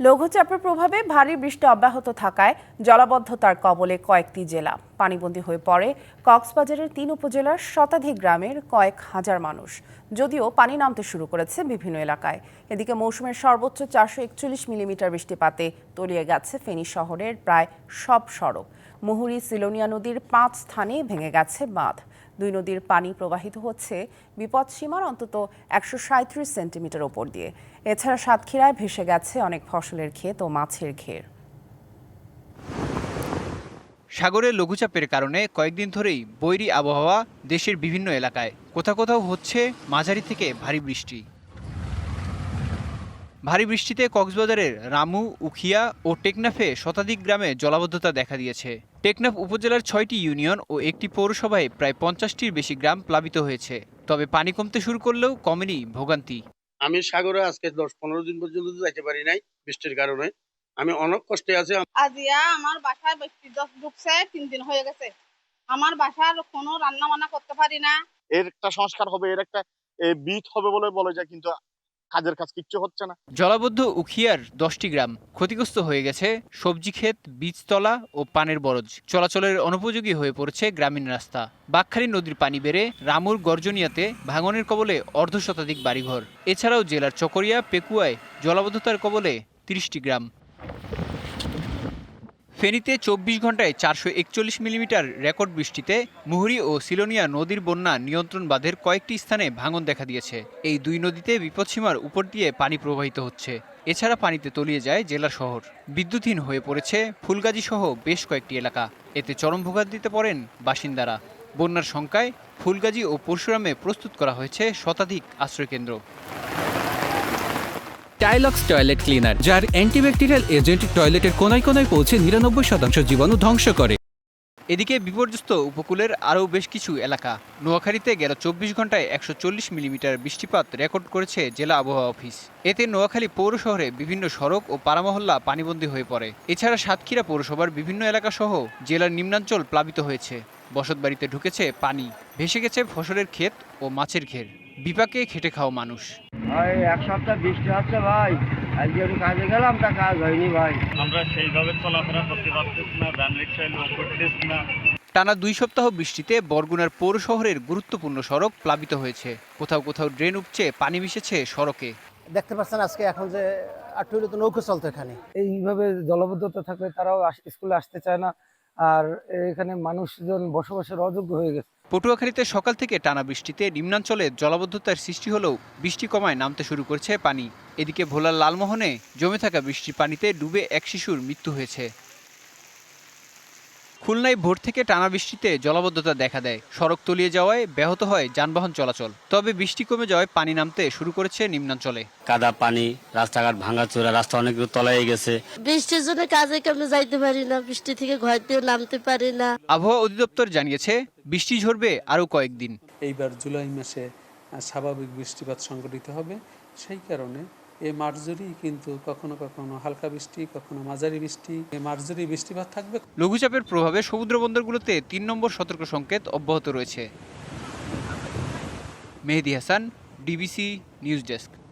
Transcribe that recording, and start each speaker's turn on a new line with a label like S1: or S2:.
S1: লঘুচাপের প্রভাবে ভারী বৃষ্টি অব্যাহত থাকায় জলাবদ্ধতার কবলে কয়েকটি জেলা। পানিবন্দী হয়ে পড়ে কক্সবাজারের তিন উপজেলার শতাধিক গ্রামের কয়েক হাজার মানুষ। যদিও পানি নামতে শুরু করেছে বিভিন্ন এলাকায়। এদিকে মৌসুমের সর্বোচ্চ চারশো একচল্লিশ মিলিমিটার বৃষ্টিপাতে তলিয়ে গেছে ফেনী শহরের প্রায় সব সড়ক। মুহুরী সিলোনিয়া নদীর পাঁচ স্থানে ভেঙে গেছে বাঁধ। দুই নদীর পানি প্রবাহিত হচ্ছে বিপদসীমার অন্তত একশো সাঁত্রিশ সেন্টিমিটার ওপর দিয়ে। এছাড়া সাতক্ষীরায় ভেসে গেছে অনেক ফসলের ক্ষেত ও মাছের ঘের।
S2: সাগরে লঘুচাপের কারণে কয়েকদিন ধরেই বৈরী আবহাওয়া দেশের বিভিন্ন এলাকায়। কোথাও কোথাও হচ্ছে মাঝারি থেকে ভারী বৃষ্টি। ভারী বৃষ্টিতে কক্সবাজারের রামু উখিয়া ও টেকনাফে শতাধিক গ্রামে জলাবদ্ধতা দেখা দিয়েছে। টেকনাফ উপজেলার ছয়টি ইউনিয়ন ও একটি পৌরসভায় প্রায় পঞ্চাশটির বেশি গ্রাম প্লাবিত হয়েছে। তবে পানি কমতে শুরু করলেও কমেনি ভোগান্তি।
S3: আমি সাগরে আজকে দশ পনেরো দিন পর্যন্ত যাইতে পারি নাই বৃষ্টির কারণে। আমি অনেক কষ্টে আছি।
S4: আজিয়া আমার বাসায় বৃষ্টি ঢুক- ঢুকছে তিন দিন হয়ে গেছে। আমার বাসার কোনো রান্না বান্না করতে পারি না।
S5: এর একটা সংস্কার হবে এর একটা বিট হবে বলে বলে যায় কিন্তু কাজের কাজ কিচ্ছু হচ্ছে না।
S2: জলাবদ্ধ উখিয়ার দশটি গ্রাম ক্ষতিগ্রস্ত হয়ে গেছে সবজি ক্ষেত, বীজতলা ও পানের বরজ। চলাচলের অনুপযোগী হয়ে পড়েছে গ্রামীণ রাস্তা। বাকখালী নদীর পানি বেড়ে রামুর গর্জনিয়াতে ভাঙনের কবলে অর্ধ শতাধিক বাড়িঘর। এছাড়াও জেলার চকরিয়া, পেকুয়ায় জলাবদ্ধতার কবলে তিরিশটি গ্রাম। ফেনীতে চব্বিশ ঘন্টায় চারশো একচল্লিশ মিলিমিটার রেকর্ড বৃষ্টিতে মুহুরী ও সিলোনিয়া নদীর বন্যা নিয়ন্ত্রণ বাঁধের কয়েকটি স্থানে ভাঙন দেখা দিয়েছে। এই দুই নদীতে বিপদসীমার উপর দিয়ে পানি প্রবাহিত হচ্ছে। এছাড়া পানিতে তলিয়ে যায় জেলা শহর। বিদ্যুৎহীন হয়ে পড়েছে ফুলগাজী সহ বেশ কয়েকটি এলাকা। এতে চরম ভোগান্তিতে পড়েন বাসিন্দারা। বন্যার শঙ্কায় ফুলগাজী ও পরশুরামে প্রস্তুত করা হয়েছে শতাধিক আশ্রয়কেন্দ্র।
S6: টাইলক্স টয়লেট ক্লিনার যার অ্যান্টিব্যাকটেরিয়াল এজেন্ট টয়লেটের কোনায় কোনায় পৌঁছে নিরানব্বই শতাংশ জীবাণু ধ্বংস করে।
S2: এদিকে বিপর্যস্ত উপকূলের আরও বেশ কিছু এলাকা। নোয়াখালীতে গেল চব্বিশ ঘন্টায় একশো চল্লিশ মিলিমিটার বৃষ্টিপাত রেকর্ড করেছে জেলা আবহাওয়া অফিস। এতে নোয়াখালী পৌর শহরে বিভিন্ন সড়ক ও পাড়ামহল্লা পানিবন্দী হয়ে পড়ে। এছাড়া সাতক্ষীরা পৌরসভার বিভিন্ন এলাকা সহ জেলার নিম্নাঞ্চল প্লাবিত হয়েছে। বসতবাড়িতে ঢুকেছে পানি, ভেসে গেছে ফসলের ক্ষেত ও মাছের ঘের। বিপাকে খেটে খাওয়া মানুষ।
S7: ভাই এক সপ্তাহ বৃষ্টি হচ্ছে ভাই। আজকে একটু কাজে গেলাম তা কাজ হয়নি ভাই।
S8: আমরা সেইভাবে চলাফেরা করতে পারতেছি না ভ্যান রিক্সায় লোক করতেছি না।
S2: টানা দুই সপ্তাহ বৃষ্টিতে বরগুনার পৌর শহরের গুরুত্বপূর্ণ সড়ক প্লাবিত হয়েছে। কোথাও কোথাও ড্রেন উপচে পানি মিশেছে সড়কে।
S9: দেখতে পাচ্ছেন আজকে এখন যে আটটু তো নৌকো চলতো এখানে।
S7: এইভাবে জলবদ্ধতা থাকলে তারাও স্কুলে আসতে চায় না। আর এখানে মানুষজন বসবাসের অযোগ্য হয়ে গেছে।
S2: পটুয়াখালীতে সকাল থেকে টানা বৃষ্টিতে নিম্নাঞ্চলে জলাবদ্ধতার সৃষ্টি হলেও বৃষ্টি কমায় নামতে শুরু করছে পানি। এদিকে ভোলার লালমোহনে জমে থাকা বৃষ্টির পানিতে ডুবে এক শিশুর মৃত্যু হয়েছে। খুলনায় ভোর থেকে টানা বৃষ্টিতে জলাবদ্ধতা দেখা দেয়। সড়ক তলিয়ে যাওয়ায় ব্যাহত হয় যানবাহন চলাচল। তবে বৃষ্টি কমে যাওয়ায় পানি নামতে শুরু করেছে নিম্নাঞ্চলে।
S10: কাদা পানি রাস্তাঘাট ভাঙাচোরা রাস্তা অনেক তলায় গেছে।
S11: বৃষ্টির জন্য কাজে কামে যাইতে পারি না বৃষ্টি থেকে ঘর দিয়ে নামতে পারি না।
S2: আবহাওয়া অধিদপ্তর জানিয়েছে বৃষ্টি ঝরবে আরও কয়েকদিন।
S12: এইবার জুলাই মাসে স্বাভাবিক বৃষ্টিপাত সংঘটিত হবে সেই কারণে এই মার্জুরি কিন্তু কখনো কখনো হালকা বৃষ্টি, কখনো মাঝারি বৃষ্টি মার্জরি বৃষ্টিপাত থাকবে।
S2: লঘুচাপের প্রভাবে সমুদ্র বন্দরগুলোতে তিন নম্বর সতর্ক সংকেত অব্যাহত রয়েছে। Mehedi Hasan, DBC news desk.